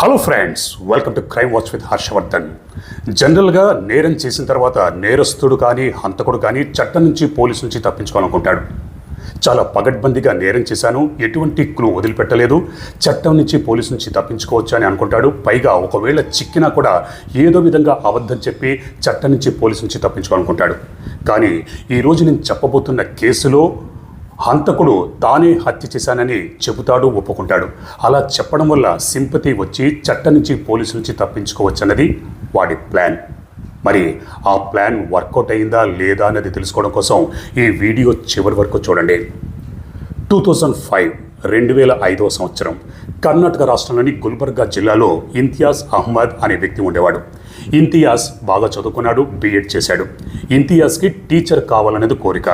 Hello friends welcome to crime watch with Harshavardhan జనరల్గా నేరం చేసిన తర్వాత నేరస్తుడు కానీ హంతకుడు కానీ చట్టం నుంచి పోలీసు నుంచి తప్పించుకోవాలనుకుంటాడు. చాలా పగడ్బందీగా నేరం చేశాను. ఎటువంటి క్లూ వదిలిపెట్టలేదు. చట్టం నుంచి పోలీసు నుంచి తప్పించుకోవచ్చు అని అనుకుంటాడు. పైగా ఒకవేళ చిక్కినా కూడా ఏదో విధంగా అబద్ధం చెప్పి చట్టం నుంచి పోలీసు నుంచి తప్పించుకోవాలనుకుంటాడు. కానీ ఈరోజు నేను చెప్పబోతున్న కేసులో హంతకుడు తానే హత్య చేశానని చెబుతాడు ఒప్పుకుంటాడు. అలా చెప్పడం వల్ల సింపతి వచ్చి చట్ట నుంచి పోలీసు నుంచి తప్పించుకోవచ్చన్నది వాడి ప్లాన్. మరి ఆ ప్లాన్ వర్కౌట్ అయిందా లేదా అన్నది తెలుసుకోవడం కోసం ఈ వీడియో చివరి వరకు చూడండి. టూ థౌజండ్ ఫైవ్ రెండు వేల ఐదవ సంవత్సరం. కర్ణాటక రాష్ట్రంలోని గుల్బర్గా జిల్లాలో ఇంతియాజ్ అహ్మద్ అనే వ్యక్తి ఉండేవాడు. ఇంతియాజ్ బాగా చదువుకున్నాడు బీఎడ్ చేశాడు. ఇంతియాజ్కి టీచర్ కావాలనేది కోరిక.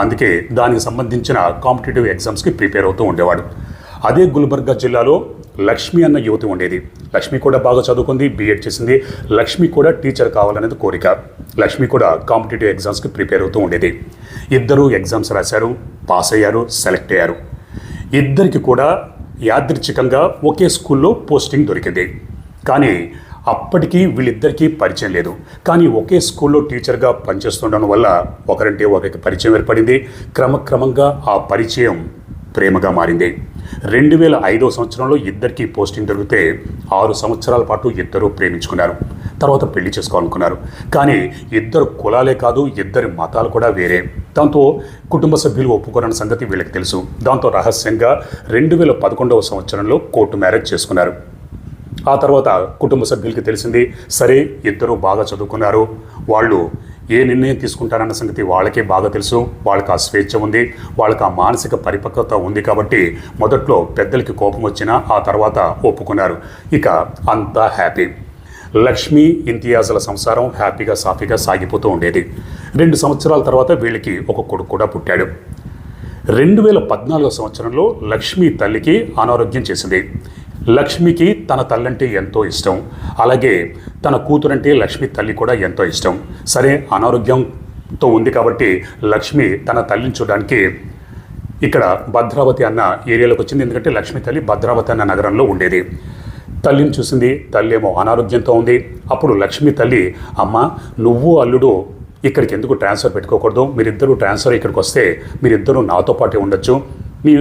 అందుకే దానికి సంబంధించిన కాంపిటేటివ్ ఎగ్జామ్స్కి ప్రిపేర్ అవుతూ ఉండేవాడు. అదే గుల్బర్గా జిల్లాలో లక్ష్మి అన్న యువతి ఉండేది. లక్ష్మి కూడా బాగా చదువుకుంది బీఎడ్ చేసింది. లక్ష్మి కూడా టీచర్ కావాలనేది కోరిక. లక్ష్మి కూడా కాంపిటేటివ్ ఎగ్జామ్స్కి ప్రిపేర్ అవుతూ ఉండేది. ఇద్దరూ ఎగ్జామ్స్ రాశారు పాస్ అయ్యారు సెలెక్ట్ అయ్యారు. ఇద్దరికి కూడా యాదృచ్ఛికంగా ఒకే స్కూల్లో పోస్టింగ్ దొరికింది. కానీ అప్పటికీ వీళ్ళిద్దరికీ పరిచయం లేదు. కానీ ఒకే స్కూల్లో టీచర్గా పనిచేస్తుండడం వల్ల ఒకరంటే ఒకరికి పరిచయం ఏర్పడింది. క్రమక్రమంగా ఆ పరిచయం ప్రేమగా మారింది. రెండు వేల ఐదో సంవత్సరంలో ఇద్దరికీ పోస్టింగ్ దొరికితే ఆరు సంవత్సరాల పాటు ఇద్దరూ ప్రేమించుకున్నారు. తర్వాత పెళ్ళి చేసుకోవాలనుకున్నారు. కానీ ఇద్దరు కులాలే కాదు ఇద్దరి మతాలు కూడా వేరే. దాంతో కుటుంబ సభ్యులు ఒప్పుకోరన్న సంగతి వీళ్ళకి తెలుసు. దాంతో రహస్యంగా రెండు వేల పదకొండవ సంవత్సరంలో కోర్టు మ్యారేజ్ చేసుకున్నారు. ఆ తర్వాత కుటుంబ సభ్యులకి తెలిసింది సరే ఇద్దరు బాగా చదువుకున్నారు. వాళ్ళు ఏ నిర్ణయం తీసుకుంటారన్న సంగతి వాళ్ళకే బాగా తెలుసు. వాళ్ళకి ఆ స్వేచ్ఛ ఉంది. వాళ్ళకి ఆ మానసిక పరిపక్వత ఉంది కాబట్టి మొదట్లో పెద్దలకి కోపం వచ్చినా ఆ తర్వాత ఒప్పుకున్నారు. ఇక అంతా హ్యాపీ. లక్ష్మి ఇంతియాజుల సంసారం హ్యాపీగా సాఫీగా సాగిపోతూ ఉండేది. రెండు సంవత్సరాల తర్వాత వీళ్ళకి ఒక కొడుకు కూడా పుట్టాడు. రెండు వేల పద్నాలుగో సంవత్సరంలో లక్ష్మి తల్లికి అనారోగ్యం చేసింది. లక్ష్మికి తన తల్లంటే ఎంతో ఇష్టం. అలాగే తన కూతురంటే లక్ష్మి తల్లి కూడా ఎంతో ఇష్టం. సరే అనారోగ్యంతో ఉంది కాబట్టి లక్ష్మి తన తల్లిని చూడడానికి ఇక్కడ భద్రావతి అన్న ఏరియాలోకి వచ్చింది. ఎందుకంటే లక్ష్మి తల్లి భద్రావతి అన్న నగరంలో ఉండేది. తల్లిని చూసింది తల్లి ఏమో అనారోగ్యంతో ఉంది. అప్పుడు లక్ష్మి తల్లి అమ్మ నువ్వు అల్లుడు ఇక్కడికి ఎందుకు ట్రాన్స్ఫర్ పెట్టుకోకూడదు? మీరిద్దరూ ట్రాన్స్ఫర్ ఇక్కడికి వస్తే మీరిద్దరూ నాతో పాటే ఉండొచ్చు. మీ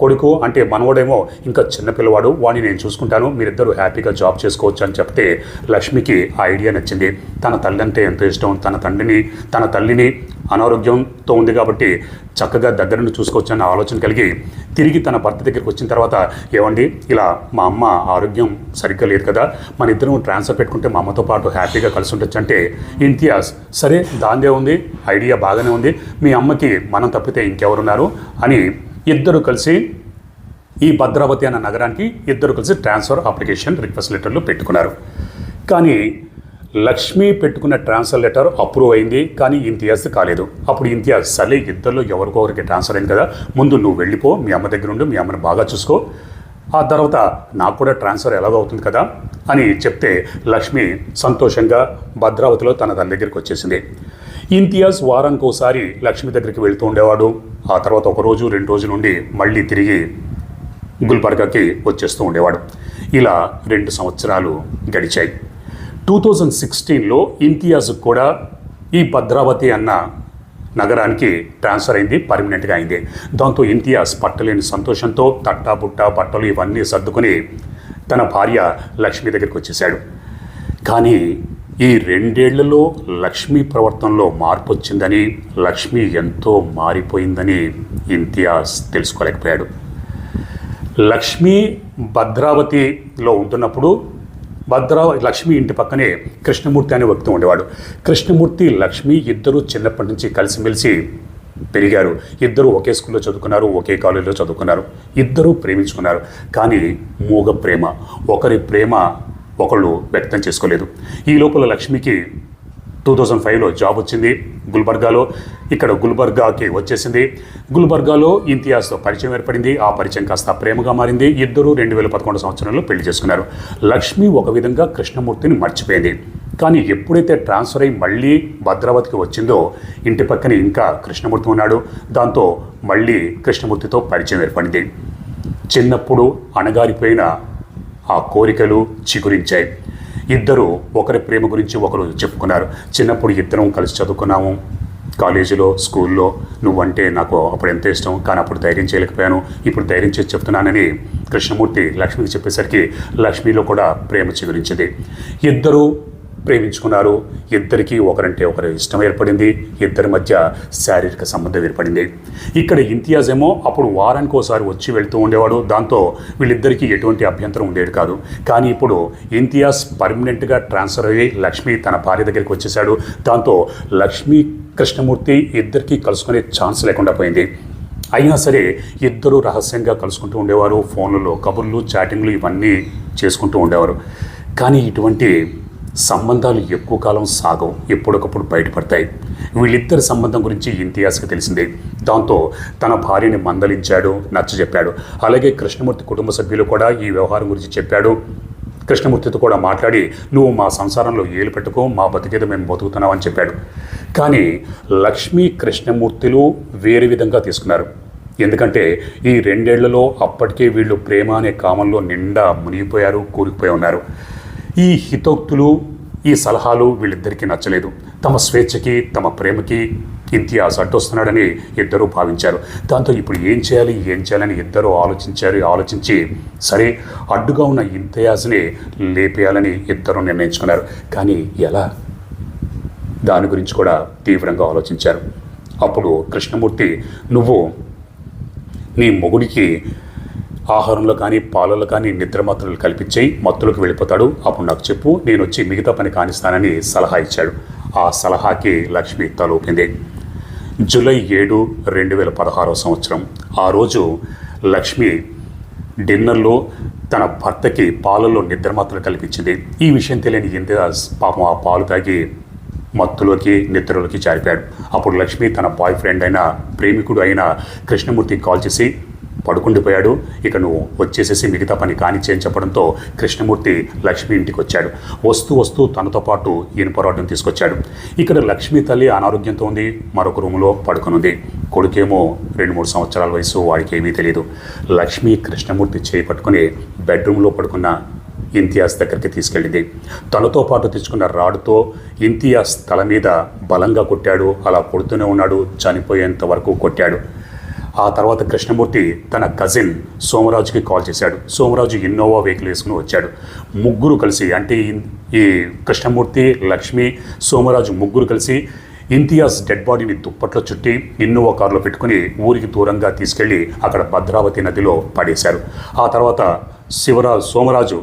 కొడుకు అంటే మనవడేమో ఇంకా చిన్నపిల్లవాడు వాడిని నేను చూసుకుంటాను మీరిద్దరూ హ్యాపీగా జాబ్ చేసుకోవచ్చు అని చెప్తే లక్ష్మికి ఆ ఐడియా నచ్చింది. తన తల్లి అంటే ఎంతో ఇష్టం. తన తండ్రిని తన తల్లిని అనారోగ్యంతో ఉంది కాబట్టి చక్కగా దగ్గర నుండి చూసుకోవచ్చు అన్న ఆలోచన కలిగి తిరిగి తన భర్త దగ్గరికి వచ్చిన తర్వాత ఏమండి ఇలా మా అమ్మ ఆరోగ్యం సరిగ్గా లేదు కదా మన ఇద్దరం ట్రాన్స్ఫర్ పెట్టుకుంటే మా అమ్మతో పాటు హ్యాపీగా కలిసి ఉండొచ్చు అంటే ఇంతియాజ్ సరే దాందే ఉంది ఐడియా బాగానే ఉంది మీ అమ్మకి మనం తప్పితే ఇంకెవరున్నారు అని ఇద్దరు కలిసి ఈ భద్రావతి అన్న నగరానికి ఇద్దరు కలిసి ట్రాన్స్ఫర్ అప్లికేషన్ రిక్వెస్ట్ లెటర్లు పెట్టుకున్నారు. కానీ లక్ష్మి పెట్టుకున్న ట్రాన్స్ఫర్ లెటర్ అప్రూవ్ అయింది కానీ ఇంతియాజ్ కాలేదు. అప్పుడు ఇంతియాజ్ సరే ఇద్దరిలో ఎవరికో ఒకరికి ట్రాన్స్ఫర్ అయింది కదా ముందు నువ్వు వెళ్ళిపో మీ అమ్మ దగ్గర ఉండి మీ అమ్మని బాగా చూసుకో. ఆ తర్వాత నాకు కూడా ట్రాన్స్ఫర్ ఎలాగో అవుతుంది కదా అని చెప్తే లక్ష్మి సంతోషంగా భద్రావతిలో తన తన దగ్గరికి వచ్చేసింది. ఇంతియాజ్ వారానికి ఒకసారి లక్ష్మి దగ్గరికి వెళ్తూ ఉండేవాడు. ఆ తర్వాత ఒకరోజు రెండు రోజుల నుండి మళ్ళీ తిరిగి గుల్బర్గాకి వచ్చేస్తూ ఉండేవాడు. ఇలా రెండు సంవత్సరాలు గడిచాయి. టూ థౌజండ్ సిక్స్టీన్లో ఇంతియాజ్ కూడా ఈ భద్రావతి అన్న నగరానికి ట్రాన్స్ఫర్ అయింది పర్మనెంట్గా అయింది. దాంతో ఇంతియాజ్ పట్టలేని సంతోషంతో తట్టా బుట్ట బట్టలు ఇవన్నీ సర్దుకుని తన భార్య లక్ష్మి దగ్గరికి వచ్చేసాడు కానీ ఈ రెండేళ్ళలో లక్ష్మీ ప్రవర్తనలో మార్పు వచ్చిందని లక్ష్మి ఎంతో మారిపోయిందని ఇంతియాజ్ తెలుసుకోలేకపోయాడు. లక్ష్మి భద్రావతిలో ఉంటున్నప్పుడు భద్రా లక్ష్మి ఇంటి పక్కనే కృష్ణమూర్తి అనే వ్యక్తి ఉండేవాడు. కృష్ణమూర్తి లక్ష్మి ఇద్దరు చిన్నప్పటి నుంచి కలిసిమెలిసి పెరిగారు. ఇద్దరు ఒకే స్కూల్లో చదువుకున్నారు ఒకే కాలేజీలో చదువుకున్నారు. ఇద్దరూ ప్రేమించుకున్నారు. కానీ మూగ ప్రేమ ఒకరి ప్రేమ ఒకళ్ళు వ్యక్తం చేసుకోలేదు. ఈ లోపల లక్ష్మికి టూ థౌజండ్ ఫైవ్లో జాబ్ వచ్చింది. గుల్బర్గాలో ఇక్కడ గుల్బర్గాకి వచ్చేసింది. గుల్బర్గాలో ఇంతియాజ్తో పరిచయం ఏర్పడింది. ఆ పరిచయం కాస్త ప్రేమగా మారింది. ఇద్దరు రెండు వేల పదకొండు సంవత్సరంలో పెళ్ళి చేసుకున్నారు. లక్ష్మి ఒక విధంగా కృష్ణమూర్తిని మర్చిపోయింది. కానీ ఎప్పుడైతే ట్రాన్స్ఫర్ అయ్యి మళ్ళీ భద్రావతికి వచ్చిందో ఇంటి పక్కన ఇంకా కృష్ణమూర్తి ఉన్నాడు. దాంతో మళ్ళీ కృష్ణమూర్తితో పరిచయం ఏర్పడింది. చిన్నప్పుడు అణగారిపోయిన ఆ కోరికలు చిగురించాయి. ఇద్దరు ఒకరి ప్రేమ గురించి ఒకరు చెప్పుకున్నారు. చిన్నప్పుడు ఇద్దరం కలిసి చదువుకున్నాము. కాలేజీలో స్కూల్లో. నువ్వంటే నాకు అప్పుడు ఎంత ఇష్టం. కానీ అప్పుడు ధైర్యం చేయలేకపోయాను. ఇప్పుడు ధైర్యం చేసి చెప్తున్నానని కృష్ణమూర్తి లక్ష్మికి చెప్పేసరికి లక్ష్మిలో కూడా ప్రేమ చిగురించింది. ఇద్దరు ప్రేమించుకున్నారు. ఇద్దరికీ ఒకరంటే ఒకరు ఇష్టం ఏర్పడింది. ఇద్దరి మధ్య శారీరక సంబంధం ఏర్పడింది. ఇక్కడ ఇంతియాజ్ ఏమో అప్పుడు వారానికి ఒకసారి వచ్చి వెళ్తూ ఉండేవాడు. దాంతో వీళ్ళిద్దరికీ ఎటువంటి అభ్యంతరం ఉండేది కాదు. కానీ ఇప్పుడు ఇంతియాజ్ పర్మనెంట్గా ట్రాన్స్ఫర్ అయ్యి లక్ష్మి తన భార్య దగ్గరికి వచ్చేసాడు దాంతో లక్ష్మీ కృష్ణమూర్తి ఇద్దరికీ కలుసుకునే ఛాన్స్ లేకుండా పోయింది. అయినా సరే ఇద్దరు రహస్యంగా కలుసుకుంటూ ఉండేవారు. ఫోన్లలో కబుర్లు చాటింగ్లు ఇవన్నీ చేసుకుంటూ ఉండేవారు. కానీ ఇటువంటి సంబంధాలు ఎక్కువ కాలం సాగవు ఎప్పటికప్పుడు బయటపడతాయి. వీళ్ళిద్దరి సంబంధం గురించి ఇంతియాజ్కి తెలిసిందే. దాంతో తన భార్యని మందలించాడు నచ్చజెప్పాడు. అలాగే కృష్ణమూర్తి కుటుంబ సభ్యులు కూడా ఈ వ్యవహారం గురించి చెప్పాడు. కృష్ణమూర్తితో కూడా మాట్లాడి నువ్వు మా సంసారంలో ఏలు పెట్టుకో మా బతికేది మేము బతుకుతున్నాం అని చెప్పాడు. కానీ లక్ష్మీ కృష్ణమూర్తిలు వేరే విధంగా తీసుకున్నారు. ఎందుకంటే ఈ రెండేళ్ళలో అప్పటికే వీళ్ళు ప్రేమ అనే కామంలో నిండా మునిగిపోయారు కూరుకుపోయి ఉన్నారు. ఈ హితోక్తులు ఈ సలహాలు వీళ్ళిద్దరికీ నచ్చలేదు. తమ స్వేచ్ఛకి తమ ప్రేమకి ఇంతియాజ్ అడ్డొస్తున్నాడని ఇద్దరూ భావించారు. దాంతో ఇప్పుడు ఏం చేయాలి ఏం చేయాలని ఇద్దరూ ఆలోచించారు ఆలోచించి సరే అడ్డుగా ఉన్న ఇంతియాజ్ని లేపేయాలని ఇద్దరు నిర్ణయించుకున్నారు. కానీ ఎలా? దాని గురించి కూడా తీవ్రంగా ఆలోచించారు. అప్పుడు కృష్ణమూర్తి నువ్వు నీ మొగుడికి ఆహారంలో కానీ పాలలో కానీ నిద్ర మాత్రలు కల్పించేయి మత్తులోకి వెళ్ళిపోతాడు. అప్పుడు నాకు చెప్పు నేను వచ్చి మిగతా పని కానిస్తానని సలహా ఇచ్చాడు. ఆ సలహాకి లక్ష్మి తలూపింది. జూలై ఏడు రెండు వేల పదహారో సంవత్సరం. ఆ రోజు లక్ష్మి డిన్నర్లో తన భర్తకి పాలలో నిద్ర మాత్రలు కల్పించింది. ఈ విషయం తెలియని ఇందిరాజ్ పాపం ఆ పాలు తాగి మత్తులోకి నిద్రలోకి జారిపాడు అప్పుడు లక్ష్మి తన బాయ్ ఫ్రెండ్ అయిన ప్రేమికుడు అయిన కృష్ణమూర్తికి కాల్ చేసి పడుకుండిపోయాడు. ఇక నువ్వు వచ్చేసేసి మిగతా పని కానిచ్చేయని చెప్పడంతో కృష్ణమూర్తి లక్ష్మి ఇంటికి వచ్చాడు. వస్తూ వస్తూ తనతో పాటు ఇనుపరాటం తీసుకొచ్చాడు. ఇక్కడ లక్ష్మి తల్లి అనారోగ్యంతో ఉంది. మరొక రూములో పడుకునుంది. కొడుకేమో రెండు మూడు సంవత్సరాల వయసు వాడికి ఏమీ తెలియదు లక్ష్మి కృష్ణమూర్తి చేయి పట్టుకుని బెడ్రూమ్లో పడుకున్న ఇంతియాజ్ దగ్గరికి తీసుకెళ్ళింది. తనతో పాటు తెచ్చుకున్న రాడుతో ఇంతియాజ్ తల మీద బలంగా కొట్టాడు. అలా కొడుతూనే ఉన్నాడు. చనిపోయేంత వరకు కొట్టాడు. ఆ తర్వాత కృష్ణమూర్తి తన కజిన్ సోమరాజుకి కాల్ చేశాడు. సోమరాజు ఇన్నోవా వెహికల్ వేసుకుని వచ్చాడు. ముగ్గురు కలిసి అంటే ఈ- కృష్ణమూర్తి లక్ష్మి సోమరాజు ముగ్గురు కలిసి ఇంతియాజ్ డెడ్ బాడీని దుప్పట్లో చుట్టి ఇన్నోవా కారులో పెట్టుకుని ఊరికి దూరంగా తీసుకెళ్ళి అక్కడ భద్రావతి నదిలో పడేశారు. ఆ తర్వాత శివరాజు సోమరాజు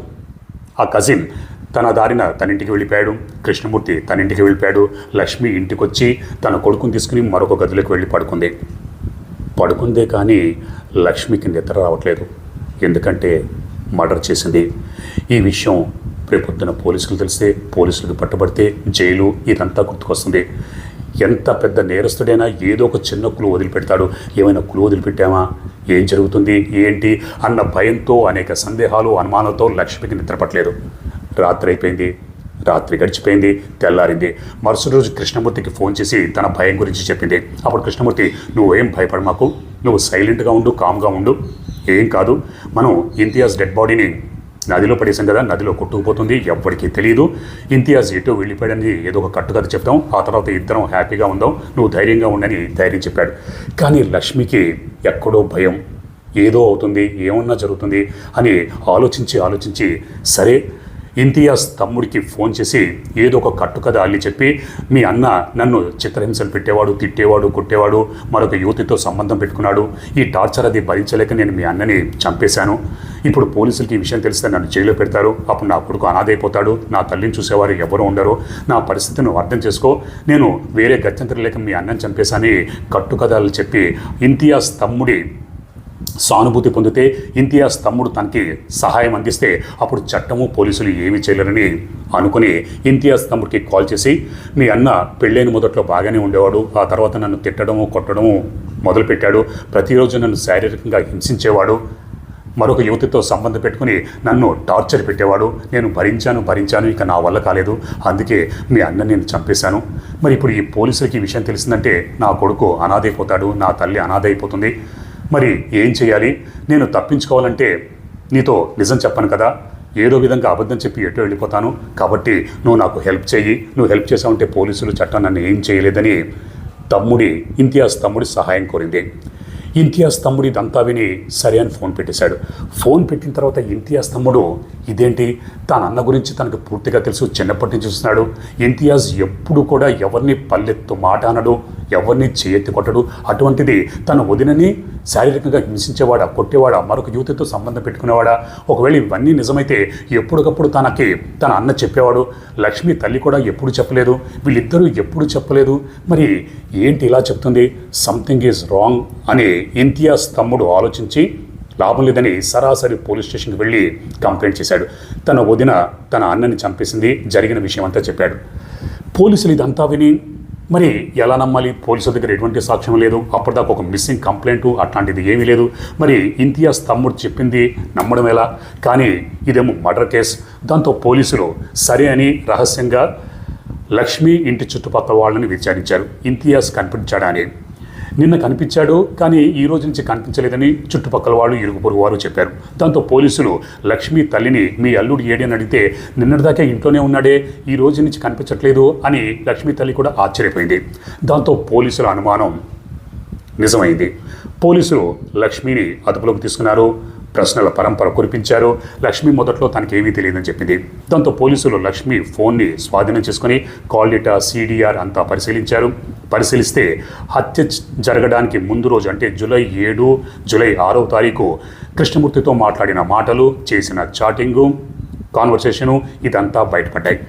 ఆ కజిన్ తన దారిన తన ఇంటికి వెళ్ళిపోయాడు. కృష్ణమూర్తి తన ఇంటికి వెళ్ళిపోయాడు. లక్ష్మి ఇంటికి వచ్చి తన కొడుకుని తీసుకుని మరొక గదిలోకి వెళ్ళి పడుకుంది. పడుకుందే కానీ లక్ష్మికి నిద్ర రావట్లేదు. ఎందుకంటే మర్డర్ చేసింది. ఈ విషయం రేపొద్దున పోలీసులు తెలిస్తే పోలీసులకు పట్టుబడితే జైలు ఇదంతా గుర్తుకొస్తుంది. ఎంత పెద్ద నేరస్తుడైనా ఏదో ఒక చిన్న క్లూ వదిలిపెడతాడు. ఏమైనా క్లూ వదిలిపెట్టామా? ఏం జరుగుతుంది? ఏంటి? అన్న భయంతో అనేక సందేహాలు అనుమానాలతో లక్ష్మికి నిద్రపట్టలేదు రాత్రి అయిపోయింది. రాత్రి గడిచిపోయింది తెల్లారింది. మరుసటి రోజు కృష్ణమూర్తికి ఫోన్ చేసి తన భయం గురించి చెప్పింది. అప్పుడు కృష్ణమూర్తి నువ్వేం భయపడ మాకు నువ్వు సైలెంట్గా ఉండు కామ్గా ఉండు. ఏం కాదు. మనం ఇంతియాజ్ డెడ్ బాడీని నదిలో పడేసాం కదా నదిలో కొట్టుకుపోతుంది. ఎవ్వరికీ తెలియదు ఇంతియాజ్ ఎటు వెళ్ళిపోయాడని ఏదో ఒక కట్టుకథ చెప్తాం. ఆ తర్వాత ఇద్దరం హ్యాపీగా ఉందాం. నువ్వు ధైర్యంగా ఉండని ధైర్యం చెప్పాడు. కానీ లక్ష్మికి ఎక్కడో భయం. ఏదో అవుతుంది ఏమన్నా జరుగుతుంది అని ఆలోచించి ఆలోచించి సరే ఇంతియాజ్ తమ్ముడికి ఫోన్ చేసి ఏదో ఒక కట్టుకథ అల్లి చెప్పి మీ అన్న నన్ను చిత్రహింసలు పెట్టేవాడు తిట్టేవాడు కొట్టేవాడు మరొక యువతితో సంబంధం పెట్టుకున్నాడు. ఈ టార్చర్ అది భరించలేక నేను మీ అన్నని చంపేశాను. ఇప్పుడు పోలీసులకి ఈ విషయం తెలిస్తే నన్ను జైల్లో పెడతారు. అప్పుడు నా కొడుకు అనాథైపోతాడు. నా తల్లిని చూసేవారు ఎవరు ఉండరు. నా పరిస్థితిని అర్థం చేసుకో. నేను వేరే గత్యంతరం లేక మీ అన్నని చంపేశాని కట్టుకథలు చెప్పి ఇంతియాజ్ తమ్ముడి సానుభూతి పొందితే ఇంతియాజ్ తమ్ముడు తనకి సహాయం అందిస్తే అప్పుడు చట్టము పోలీసులు ఏమీ చేయలేరని అనుకుని ఇంతియాజ్ తమ్ముడికి కాల్ చేసి మీ అన్న పెళ్ళైన మొదట్లో బాగానే ఉండేవాడు ఆ తర్వాత నన్ను తిట్టడము కొట్టడము మొదలుపెట్టాడు. ప్రతిరోజు నన్ను శారీరకంగా హింసించేవాడు. మరొక యువతితో సంబంధం పెట్టుకుని నన్ను టార్చర్ పెట్టేవాడు. నేను భరించాను భరించాను ఇక నా వల్ల కాలేదు. అందుకే మీ అన్న నేను చంపేశాను. మరి ఇప్పుడు ఈ పోలీసులకి ఈ విషయం తెలిసిందంటే నా కొడుకు అనాథైపోతాడు నా తల్లి అనాథైపోతుంది. మరి ఏం చేయాలి? నేను తప్పించుకోవాలంటే నీతో నిజం చెప్పను కదా. ఏదో విధంగా అబద్ధం చెప్పి ఎటో వెళ్ళిపోతాను. కాబట్టి నువ్వు నాకు హెల్ప్ చేయి నువ్వు హెల్ప్ చేసావంటే పోలీసులు చట్టం నన్ను ఏం చేయలేదని తమ్ముడి ఇంతియాజ్ తమ్ముడి సహాయం కోరింది. ఇంతియాజ్ తమ్ముడు ఇదంతా విని సరే అని ఫోన్ పెట్టేశాడు. ఫోన్ పెట్టిన తర్వాత ఇంతియాజ్ తమ్ముడు ఇదేంటి? తన అన్న గురించి తనకు పూర్తిగా తెలుసు. చిన్నప్పటి నుంచి చూస్తున్నాడు. ఇంతియాజ్ ఎప్పుడు కూడా ఎవరిని పల్లెత్తు మాట అనడు. ఎవరిని చేయెత్తి కొట్టడు. అటువంటిది తన వదినని శారీరకంగా హింసించేవాడా కొట్టేవాడా మరొక యువతితో సంబంధం పెట్టుకునేవాడా? ఒకవేళ ఇవన్నీ నిజమైతే ఎప్పటికప్పుడు తనకి తన అన్న చెప్పేవాడు? లక్ష్మి తల్లి కూడా ఎప్పుడు చెప్పలేదు? వీళ్ళిద్దరూ ఎప్పుడు చెప్పలేదు? మరి ఏంటి ఇలా చెప్తుంది? సంథింగ్ ఈజ్ రాంగ్ అని ఇంతియాజ్ తమ్ముడు ఆలోచించి లాభం లేదని సరాసరి పోలీస్ స్టేషన్కి వెళ్ళి కంప్లైంట్ చేశాడు. తన వదిన తన అన్నని చంపేసింది జరిగిన విషయం అంతా చెప్పాడు. పోలీసులు ఇదంతా విని మరి ఎలా నమ్మాలి? పోలీసుల దగ్గర ఎటువంటి సాక్ష్యం లేదు. అప్పటిదాకా ఒక మిస్సింగ్ కంప్లైంట్ అట్లాంటిది ఏమీ లేదు. మరి ఇంతియాజ్ తమ్ముడు చెప్పింది నమ్మడం ఎలా? కానీ ఇదేమో మర్డర్ కేస్ దాంతో పోలీసులు సరే అని రహస్యంగా లక్ష్మి ఇంటి చుట్టుపక్కల వాళ్ళని విచారించారు. ఇంతియాజ్ కనిపించాడా అని. నిన్న కనిపించాడు కానీ ఈ రోజు నుంచి కనిపించలేదని చుట్టుపక్కల వాళ్ళు ఇరుగు పొరుగు వారు చెప్పారు. దాంతో పోలీసులు లక్ష్మి తల్లిని మీ అల్లుడు ఏడి అని అడిగితే నిన్నటిదాకా ఇంట్లోనే ఉన్నాడే ఈ రోజు నుంచి కనిపించట్లేదు అని లక్ష్మి తల్లి కూడా ఆశ్చర్యపోయింది. దాంతో పోలీసుల అనుమానం నిజమైంది. పోలీసులు లక్ష్మిని అదుపులోకి తీసుకున్నారు. ప్రశ్నల పరంపర కురిపించారు. లక్ష్మి మొదట్లో తనకేమీ తెలియదని చెప్పింది. దాంతో పోలీసులు లక్ష్మి ఫోన్ని స్వాధీనం చేసుకుని కాల్ డేటా సీడీఆర్ అంతా పరిశీలించారు. పరిశీలిస్తే హత్య జరగడానికి ముందు రోజు అంటే జూలై ఏడు జూలై ఆరో తారీఖు కృష్ణమూర్తితో మాట్లాడిన మాటలు చేసిన చాటింగు కాన్వర్సేషను ఇదంతా బయటపడ్డాయి.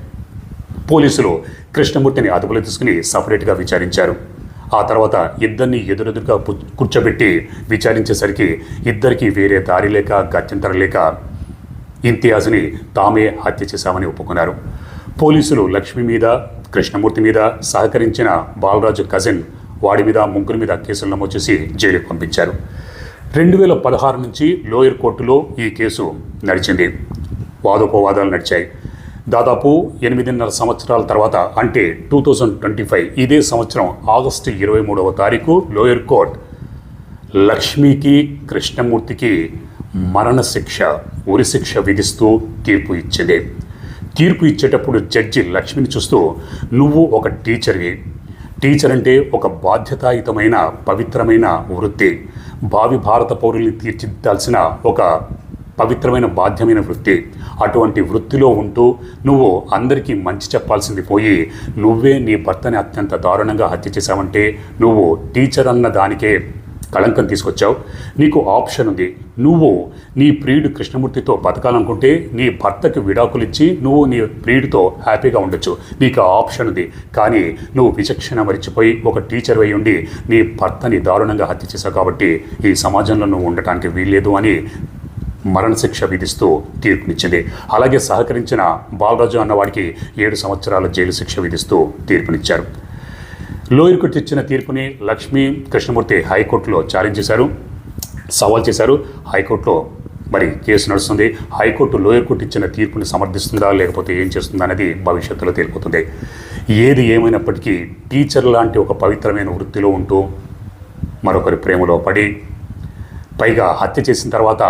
పోలీసులు కృష్ణమూర్తిని అదుపులో తీసుకుని సపరేట్గా విచారించారు. ఆ తర్వాత ఇద్దరిని ఎదురెదురుగా కూర్చోబెట్టి విచారించేసరికి ఇద్దరికి వేరే దారి లేక గత్యంతరం లేక ఇంతియాజ్ని తామే హత్య చేశామని ఒప్పుకున్నారు. పోలీసులు లక్ష్మి మీద కృష్ణమూర్తి మీద సహకరించిన బాలరాజు కజిన్ వాడి మీద ముగ్గురి మీద కేసులు నమోదు చేసి జైలుకు పంపించారు. రెండు వేల పదహారు నుంచి లోయర్ కోర్టులో ఈ కేసు నడిచింది. వాదోపవాదాలు నడిచాయి. దాదాపు ఎనిమిదిన్నర సంవత్సరాల తర్వాత అంటే టూ థౌజండ్ ట్వంటీ ఫైవ్ ఇదే సంవత్సరం ఆగస్టు ఇరవై మూడవ తారీఖు లోయర్ కోర్ట్ లక్ష్మికి కృష్ణమూర్తికి మరణశిక్ష ఉరిశిక్ష విధిస్తూ తీర్పు ఇచ్చింది. తీర్పు ఇచ్చేటప్పుడు జడ్జి లక్ష్మిని చూస్తూ నువ్వు ఒక టీచర్వి. టీచర్ అంటే ఒక బాధ్యతాయుతమైన పవిత్రమైన వృత్తి. భావి భారత పౌరుల్ని తీర్చిదిద్దాల్సిన ఒక పవిత్రమైన బాధ్యమైన వృత్తి. అటువంటి వృత్తిలో ఉంటూ నువ్వు అందరికీ మంచి చెప్పాల్సింది పోయి నువ్వే నీ భర్తని అత్యంత దారుణంగా హత్య చేశావంటే నువ్వు టీచర్ అన్న దానికే కళంకం తీసుకొచ్చావు. నీకు ఆప్షన్ ఉంది. నువ్వు నీ ప్రియుడు కృష్ణమూర్తితో బతకాలనుకుంటే నీ భర్తకి విడాకులు ఇచ్చి నువ్వు నీ ప్రియుడితో హ్యాపీగా ఉండొచ్చు. నీకు ఆ ఆప్షన్ ఉంది. కానీ నువ్వు విచక్షణ మరిచిపోయి ఒక టీచర్ అయి ఉండి నీ భర్తని దారుణంగా హత్య చేశావు కాబట్టి ఈ సమాజంలో నువ్వు ఉండటానికి వీల్లేదు అని మరణశిక్ష విధిస్తూ తీర్పునిచ్చింది. అలాగే సహకరించిన బాలరాజు అన్నవాడికి ఏడు సంవత్సరాల జైలు శిక్ష విధిస్తూ తీర్పునిచ్చారు. లోయర్ కోర్టు ఇచ్చిన తీర్పుని లక్ష్మీ కృష్ణమూర్తి హైకోర్టులో ఛాలెంజ్ చేశారు. సవాల్ చేశారు. హైకోర్టులో మరి కేసు నడుస్తుంది. హైకోర్టు లోయర్ కోర్టు ఇచ్చిన తీర్పుని సమర్థిస్తుందా లేకపోతే ఏం చేస్తుందా అనేది భవిష్యత్తులో తేలిపోతుంది ఏది ఏమైనప్పటికీ టీచర్ లాంటి ఒక పవిత్రమైన వృత్తిలో ఉంటూ మరొకరి ప్రేమలో పడి పైగా హత్య చేసిన తర్వాత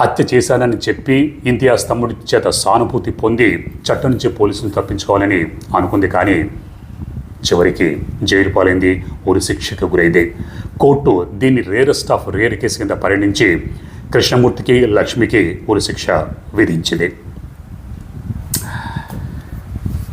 హత్య చేశానని చెప్పి ఇంతియాజ్ తమ్ముడి చేత సానుభూతి పొంది చట్టం నుంచి పోలీసులు తప్పించుకోవాలని అనుకుంది కానీ చివరికి జైలు పాలైంది ఉరి శిక్షకు గురైంది. కోర్టు దీన్ని రేరెస్ట్ ఆఫ్ రేర్ కేసు కింద పరిగణించి కృష్ణమూర్తికి లక్ష్మికి ఉరి శిక్ష విధించింది.